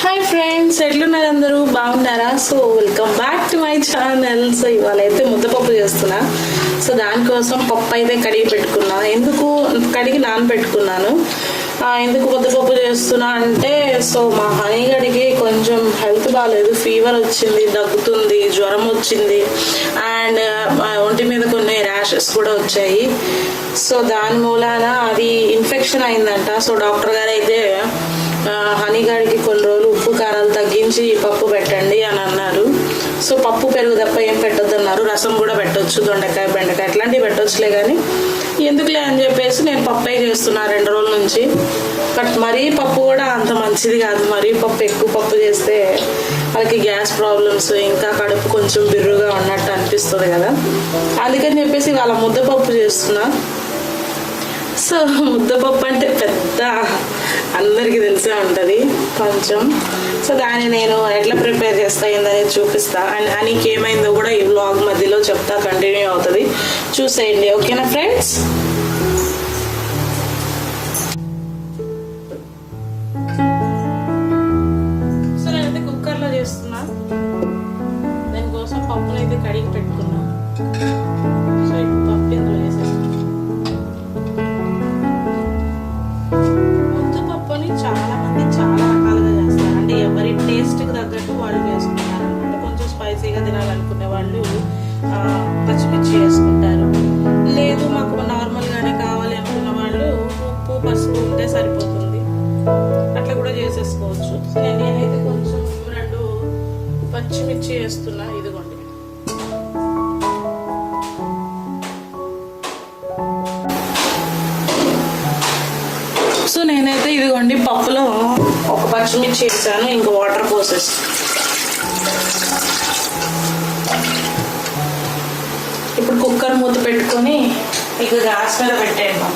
Hi friends ఎట్లున్నారు అందరూ? బాగున్నారా? So welcome back to my channel so ఇవాళ అయితే ముద్దపప్పు చేస్తున్నా. సో దానికోసం పప్పు అయితే కడిగి పెట్టుకున్నా. ఎందుకు? కడిగి నానబెట్టుకున్నాను. ఎందుకు ముద్దపప్పు చేస్తున్నా అంటే సో మా హనీగడికి కొంచెం హెల్త్ బాగాలేదు ఫీవర్ వచ్చింది దగ్గుతుంది జ్వరం వచ్చింది. అండ్ ఒంటి మీద కొన్ని ర్యాషెస్ కూడా వచ్చాయి. సో దాని మూలాన అది ఇన్ఫెక్షన్ అయిందంట. సో డాక్టర్ గారు అయితే హనీ గారికి కొన్ని రోజులు ఉప్పు కారాలు తగ్గించి పప్పు పెట్టండి అని అన్నారు. సో పప్పు పెరుగు తప్ప ఏం పెట్టొద్దు అన్నారు రసం కూడా పెట్టొచ్చు దొండకాయ బెండకాయ అట్లాంటివి పెట్టొచ్చులే కానీ ఎందుకులే అని చెప్పేసి నేను పప్పే చేస్తున్నా రెండు రోజుల నుంచి. బట్ మరీ పప్పు కూడా అంత మంచిది కాదు. మరీ పప్పు ఎక్కువ పప్పు చేస్తే వాళ్ళకి గ్యాస్ ప్రాబ్లమ్స్ ఇంకా కడుపు కొంచెం బిర్రుగా ఉన్నట్టు అనిపిస్తుంది కదా. అందుకని చెప్పేసి వాళ్ళ ముద్దపప్పు చేస్తున్నా. సో ముద్దపప్పు అంటే పెద్ద అందరికీ తెలిసే ఉంటుంది. కొంచెం. సో దాన్ని నేను ఎట్లా ప్రిపేర్ చేస్తా ఏందనేది చూపిస్తా. అండ్ అనికి ఏమైందో కూడా ఈ బ్లాగ్ మధ్యలో చెప్తా కంటిన్యూ అవుతుంది. చూసేయండి. ఓకేనా ఫ్రెండ్స్ వాళ్ళు పచ్చిమిర్చి వేసుకుంటారు లేదు మాకు నార్మల్గానే కావాలి అనుకున్న వాళ్ళు ఉప్పు పసుపు ఉంటే సరిపోతుంది. అట్లా కూడా చేసేసుకోవచ్చు. నేను నేనైతే కొంచెం రెండు పచ్చిమిర్చి వేస్తున్నా ఇదిగోండి. సో నేనైతే ఇదిగోండి పప్పులో ఒక పచ్చిమిర్చి వేసాను ఇంకా వాటర్ పోసేసి. కుక్కర్ మూత పెట్టుకొని ఇక గ్యాస్ మీద పెట్టేయండి.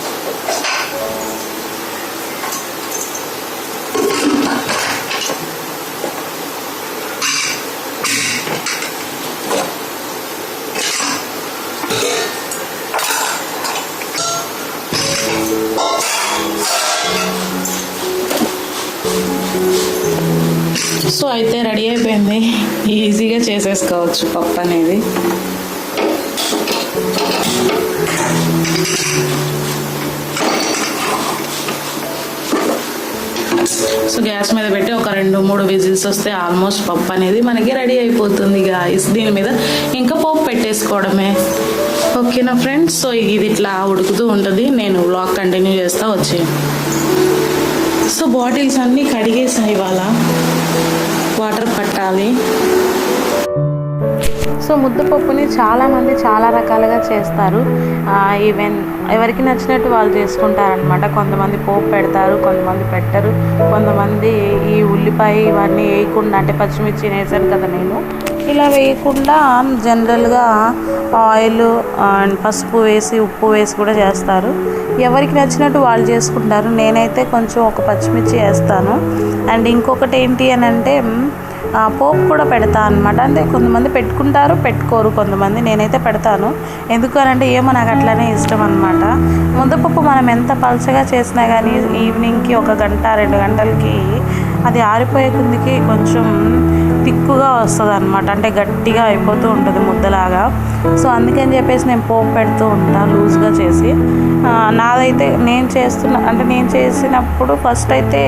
సో అయితే రెడీ అయిపోయింది. ఈజీగా చేసేసుకోవచ్చు పప్పు అనేది. సో గ్యాస్ మీద పెట్టి ఒక రెండు మూడు విజిల్స్ వస్తే ఆల్మోస్ట్ పప్పు అనేది మనకి రెడీ అయిపోతుంది గాయస్ దీని మీద ఇంకా పప్పు పెట్టేసుకోవడమే. ఓకేనా ఫ్రెండ్స్ సో ఇది ఇట్లా ఉడుకుతూ ఉంటుంది. నేను బ్లాగ్ కంటిన్యూ చేస్తా వచ్చే సో బాటిల్స్ అన్నీ కడిగేసాయి ఇవాళ. వాటర్ పట్టాలి. సో ముద్దపప్పుని చాలామంది చాలా రకాలుగా చేస్తారు. ఈవెన్ ఎవరికి నచ్చినట్టు వాళ్ళు చేసుకుంటారనమాట కొంతమంది పోపు పెడతారు కొంతమంది పెట్టరు. కొంతమంది ఈ ఉల్లిపాయ ఇవన్నీ వేయకుండా అంటే పచ్చిమిర్చి వేసాను కదా నేను. ఇలా వేయకుండా జనరల్గా ఆయిల్ అండ్ పసుపు వేసి ఉప్పు వేసి కూడా చేస్తారు. ఎవరికి నచ్చినట్టు వాళ్ళు చేసుకుంటారు. నేనైతే కొంచెం ఒక పచ్చిమిర్చి వేస్తాను. అండ్ ఇంకొకటి ఏంటి అని అంటే పోపు కూడా పెడతా అనమాట అంటే కొంతమంది పెట్టుకుంటారు పెట్టుకోరు కొంతమంది. నేనైతే పెడతాను. ఎందుకు అని అంటే ఏమో నాకు అట్లనే ఇష్టం అనమాట ముద్దపప్పు మనం ఎంత పలచగా చేసినా కానీ ఈవినింగ్కి ఒక గంట రెండు గంటలకి అది ఆరిపోయే కిందికి కొంచెం తిక్కుగా వస్తుంది అనమాట అంటే గట్టిగా అయిపోతూ ఉంటుంది ముద్దలాగా. సో అందుకని చెప్పేసి నేను పోపు పెడుతూ ఉంటాను లూజ్గా చేసి. నాదైతే నేను చేస్తున్న అంటే నేను చేసినప్పుడు ఫస్ట్ అయితే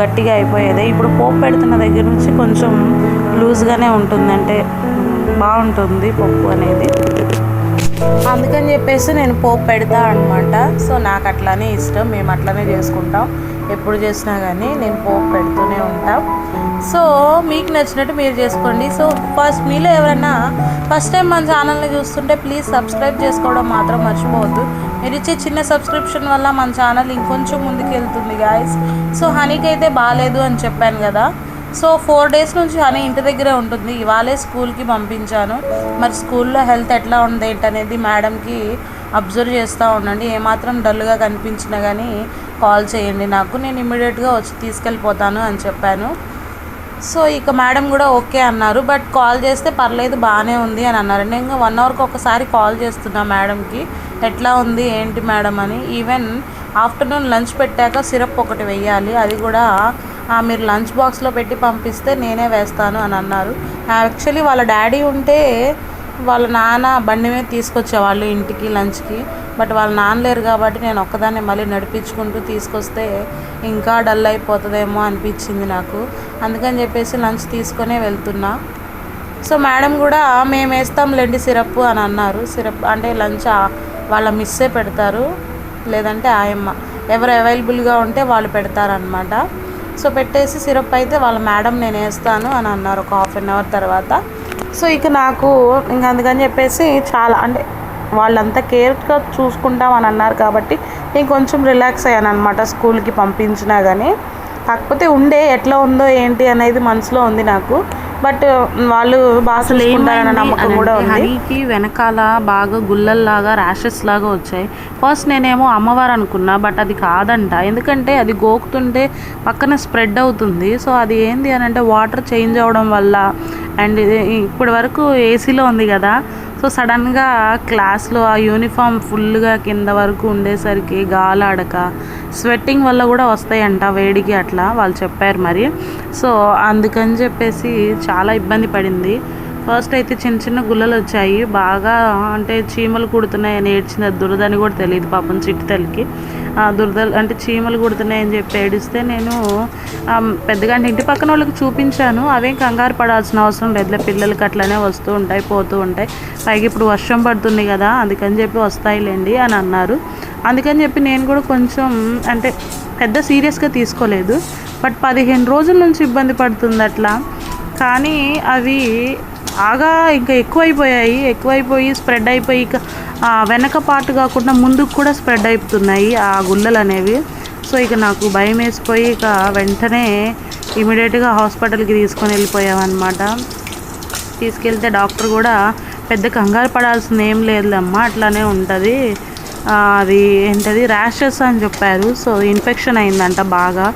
గట్టిగా అయిపోయేది. ఇప్పుడు పోపు పెడుతున్న దగ్గర నుంచి కొంచెం లూజ్గానే ఉంటుంది. అంటే బాగుంటుంది పప్పు అనేది. అందుకని చెప్పేసి నేను పోపు పెడతా అనమాట సో నాకు అట్లానే ఇష్టం. మేము అట్లానే చేసుకుంటాం. ఎప్పుడు చేసినా కానీ నేను పోపు పెడుతూనే ఉంటాం. సో మీకు నచ్చినట్టు మీరు చేసుకోండి. సో ఫస్ట్ మీలో ఎవరైనా ఫస్ట్ టైం మన ఛానల్ని చూస్తుంటే ప్లీజ్ సబ్స్క్రైబ్ చేసుకోవడం మాత్రం మర్చిపోవద్దు. మీరు ఇచ్చే చిన్న సబ్స్క్రిప్షన్ వల్ల మన ఛానల్ ఇంకొంచెం ముందుకు వెళ్తుంది గాయస్ సో హనీకి అయితే బాగాలేదు అని చెప్పాను కదా. సో ఫోర్ డేస్ నుంచి హనీ ఇంటి దగ్గరే ఉంటుంది. ఇవాళే స్కూల్కి పంపించాను. మరి స్కూల్లో హెల్త్ ఎట్లా ఉంది ఏంటనేది మేడంకి అబ్జర్వ్ చేస్తూ ఉండండి. ఏమాత్రం డల్గా కనిపించినా కానీ కాల్ చేయండి నాకు నేను ఇమ్మీడియట్గా వచ్చి తీసుకెళ్ళిపోతాను అని చెప్పాను. సో ఇక మేడం కూడా ఓకే అన్నారు బట్ కాల్ చేస్తే పర్లేదు బాగానే ఉంది అని అన్నారు. నేను ఇంకా వన్ అవర్కి ఒకసారి కాల్ చేస్తున్నా మేడంకి ఎట్లా ఉంది ఏంటి మేడం అని. ఈవెన్ ఆఫ్టర్నూన్ లంచ్ పెట్టాక సిరప్ ఒకటి వెయ్యాలి అది కూడా మీరు లంచ్ బాక్స్లో పెట్టి పంపిస్తే నేనే వేస్తాను అని అన్నారు. యాక్చువల్లీ వాళ్ళ డాడీ ఉంటే వాళ్ళ నాన్న బండి మీద తీసుకొచ్చేవాళ్ళు ఇంటికి లంచ్కి. బట్ వాళ్ళ నాన్న లేరు కాబట్టి నేను ఒక్కదాన్ని మళ్ళీ నడిపించుకుంటూ తీసుకొస్తే ఇంకా డల్ అయిపోతుందేమో అనిపించింది నాకు. అందుకని చెప్పేసి లంచ్ తీసుకునే వెళ్తున్నా. సో మేడం కూడా మేము వేస్తాంలేండి సిరప్ అని అన్నారు. సిరప్ అంటే లంచ్ వాళ్ళ మిస్సే పెడతారు. లేదంటే ఆయమ్మ ఎవరు అవైలబుల్గా ఉంటే వాళ్ళు పెడతారనమాట సో పెట్టేసి సిరప్ అయితే వాళ్ళ మేడం నేను వేస్తాను అని అన్నారు ఒక హాఫ్ అన్ అవర్ తర్వాత. సో ఇక నాకు ఇంకా అందుకని చెప్పేసి చాలా అంటే వాళ్ళంతా కేర్గా చూసుకుంటాం అని అన్నారు కాబట్టి నేను కొంచెం రిలాక్స్ అయ్యాను అనమాట స్కూల్కి పంపించినా కానీ కాకపోతే ఉండే ఎట్లా ఉందో ఏంటి అనేది మనసులో ఉంది నాకు. బట్ వాళ్ళు బాగా నమ్మకం కూడా ఉంది. హనీకి వెనకాల బాగా గుల్లల్లాగా ర్యాషెస్ లాగా వచ్చాయి. ఫస్ట్ నేనేమో అమ్మవారు అనుకున్నా బట్ అది కాదంట. ఎందుకంటే అది గోకుతుంటే పక్కన స్ప్రెడ్ అవుతుంది. సో అది ఏంది అని అంటే వాటర్ చేంజ్ అవ్వడం వల్ల అండ్ ఇప్పటి వరకు ఏసీలో ఉంది కదా. సో సడన్గా క్లాస్లో ఆ యూనిఫామ్ ఫుల్గా కింద వరకు ఉండేసరికి గాలాడక స్వెట్టింగ్ వల్ల కూడా వస్తాయంట వేడికి అట్లా వాళ్ళు చెప్పారు మరి. సో అందుకని చెప్పేసి చాలా ఇబ్బంది పడింది. ఫస్ట్ అయితే చిన్న చిన్న గుల్లలు వచ్చాయి. బాగా అంటే చీమలు కుడుతున్నాయి అని ఏడ్చింది అది దురదని కూడా తెలియదు పాపం చిట్టి తల్లికి ఆ దురదలు అంటే చీమలు కుడుతున్నాయని చెప్పి ఏడిస్తే నేను పెద్దగా అంటే ఇంటి పక్కన వాళ్ళకి చూపించాను. అవేం కంగారు పడాల్సిన అవసరం లేదు. పిల్లలకి అట్లనే వస్తూ ఉంటాయి పోతూ ఉంటాయి. పైకి ఇప్పుడు వర్షం పడుతుంది కదా అందుకని చెప్పి వస్తాయిలేండి అని అన్నారు. అందుకని చెప్పి నేను కూడా కొంచెం అంటే పెద్ద సీరియస్గా తీసుకోలేదు. బట్ పదిహేను రోజుల నుంచి ఇబ్బంది పడుతుంది అట్లా. కానీ అవి బాగా ఇంకా ఎక్కువైపోయాయి. ఎక్కువైపోయి స్ప్రెడ్ అయిపోయి ఇక ఆ వెనక పార్ట్ కాకుండా ముందుకు కూడా స్ప్రెడ్ అయిపోతున్నాయి ఆ గుల్లలు అనేవి. సో ఇక నాకు భయం వేసిపోయి ఇక వెంటనే ఇమీడియట్గా హాస్పిటల్కి తీసుకొని వెళ్ళిపోయామన్నమాట. తీసుకెళ్తే డాక్టర్ కూడా పెద్ద కంగారు పడాల్సింది ఏం లేదులేమ్మా అట్లానే ఉంటుంది. అది ఏంటది ర్యాషెస్ అని చెప్పారు. సో ఇన్ఫెక్షన్ అయిందంట బాగా.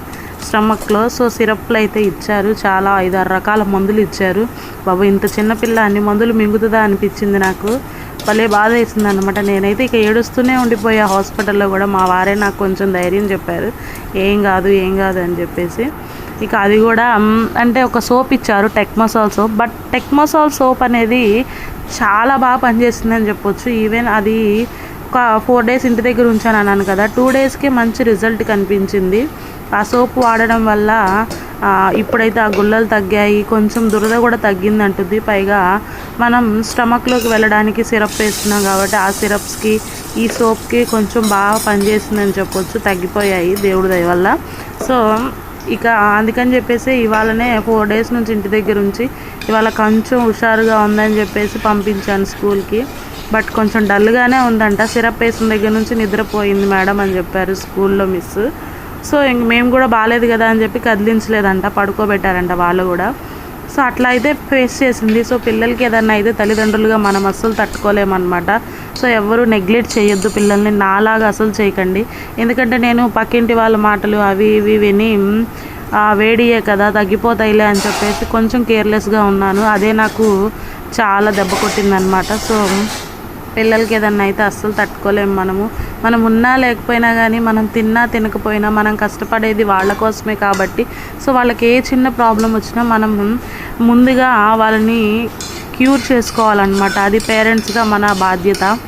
స్టమక్లో. సో సిరప్లు అయితే ఇచ్చారు. చాలా ఐదారు రకాల మందులు ఇచ్చారు. బాబు ఇంత చిన్న పిల్ల అన్ని మందులు మింగుతుందా అనిపించింది నాకు. భలే బాధ వేసింది అనమాట నేనైతే ఇక ఏడుస్తూనే ఉండిపోయా హాస్పిటల్లో కూడా. మా వారే నాకు కొంచెం ధైర్యం చెప్పారు. ఏం కాదు ఏం కాదు అని చెప్పేసి. ఇక అది కూడా అంటే ఒక సోప్ ఇచ్చారు టెక్మసాల్ సోప్. బట్ టెక్మసాల్ సోప్ అనేది చాలా బాగా పనిచేస్తుందని చెప్పొచ్చు. ఈవెన్ అది ఒక ఫోర్ డేస్ ఇంటి దగ్గర ఉంచాను అన్నాను కదా. టూ డేస్కే మంచి రిజల్ట్ కనిపించింది. ఆ సోప్ వాడడం వల్ల ఇప్పుడైతే ఆ గుల్లలు తగ్గాయి కొంచెం దురద కూడా తగ్గింది అంటుంది పైగా మనం స్టమక్లోకి వెళ్ళడానికి సిరప్ వేస్తున్నాం కాబట్టి ఆ సిరప్స్కి ఈ సోప్కి కొంచెం బాగా పనిచేసిందని చెప్పొచ్చు. తగ్గిపోయాయి దేవుడి దయ వల్ల. సో ఇక అందుకని చెప్పేసి ఇవాళనే ఫోర్ డేస్ నుంచి ఇంటి దగ్గర ఉంచి ఇవాళ కొంచెం హుషారుగా ఉందని చెప్పేసి పంపించాను స్కూల్కి. బట్ కొంచెం డల్గానే ఉందంట. సిరప్ వేసిన దగ్గర నుంచి నిద్రపోయింది మేడం అని చెప్పారు స్కూల్లో మిస్. సో ఇంక మేము కూడా బాగాలేదు కదా అని చెప్పి కదిలించలేదంట పడుకోబెట్టారంట వాళ్ళు కూడా. సో అట్లా అయితే ఫేస్ చేసింది. సో పిల్లలకి ఏదన్నా అయితే తల్లిదండ్రులుగా మనం అస్సలు తట్టుకోలేమన్నమాట. సో ఎవరు నెగ్లెక్ట్ చేయొద్దు పిల్లల్ని నాలాగా అసలు చేయకండి. ఎందుకంటే నేను పక్కింటి వాళ్ళ మాటలు అవి ఇవి విని వేడియే కదా తగ్గిపోతాయిలే అని చెప్పేసి కొంచెం కేర్లెస్గా ఉన్నాను. అదే నాకు చాలా దెబ్బ కొట్టిందనమాట సో పిల్లలకి ఏదన్నా అయితే అస్సలు తట్టుకోలేము మనము. మనం ఉన్నా లేకపోయినా కానీ మనం తిన్నా తినకపోయినా మనం కష్టపడేది వాళ్ళ కోసమే కాబట్టి సో వాళ్ళకి ఏ చిన్న ప్రాబ్లం వచ్చినా మనం ముందుగా వాళ్ళని క్యూర్ చేసుకోవాలన్నమాట. అది పేరెంట్స్గా మన బాధ్యత.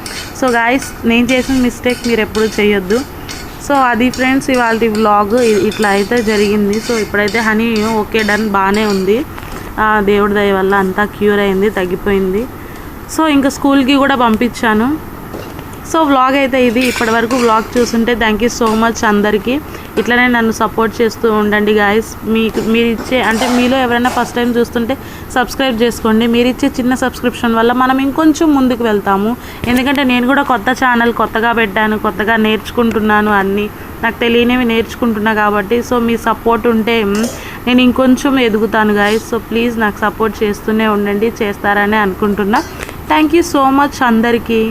సో గాయస్ నేను చేసిన మిస్టేక్ మీరు ఎప్పుడు చేయొద్దు. సో అది ఫ్రెండ్స్ ఇవాళ వ్లాగ్ ఇట్లా అయితే జరిగింది. సో ఇప్పుడైతే హనీ ఓకే డన్ బాగానే ఉంది. ఆ, దేవుడి దయ వల్ల అంతా క్యూర్ అయింది తగ్గిపోయింది. సో ఇంకా స్కూల్కి కూడా పంపించాను. సో వ్లాగ్ అయితే ఇది ఇప్పటివరకు వ్లాగ్ చూస్తుంటే థ్యాంక్ యూ సో మచ్ అందరికీ. ఇట్లనే నన్ను సపోర్ట్ చేస్తూ ఉండండి గాయస్ మీకు మీరు ఇచ్చే అంటే మీలో ఎవరైనా ఫస్ట్ టైం చూస్తుంటే సబ్స్క్రైబ్ చేసుకోండి. మీరు ఇచ్చే చిన్న సబ్స్క్రిప్షన్ వల్ల మనం ఇంకొంచెం ముందుకు వెళ్తాము. ఎందుకంటే నేను కూడా కొత్త ఛానల్ కొత్తగా పెట్టాను కొత్తగా నేర్చుకుంటున్నాను అన్నీ. నాకు తెలియనివి నేర్చుకుంటున్నా కాబట్టి సో మీ సపోర్ట్ ఉంటే నేను ఇంకొంచెం ఎదుగుతాను గాయస్ సో ప్లీజ్ నాకు సపోర్ట్ చేస్తూనే ఉండండి చేస్తారని అనుకుంటున్నా. థ్యాంక్ యూ సో మచ్ అందరికీ.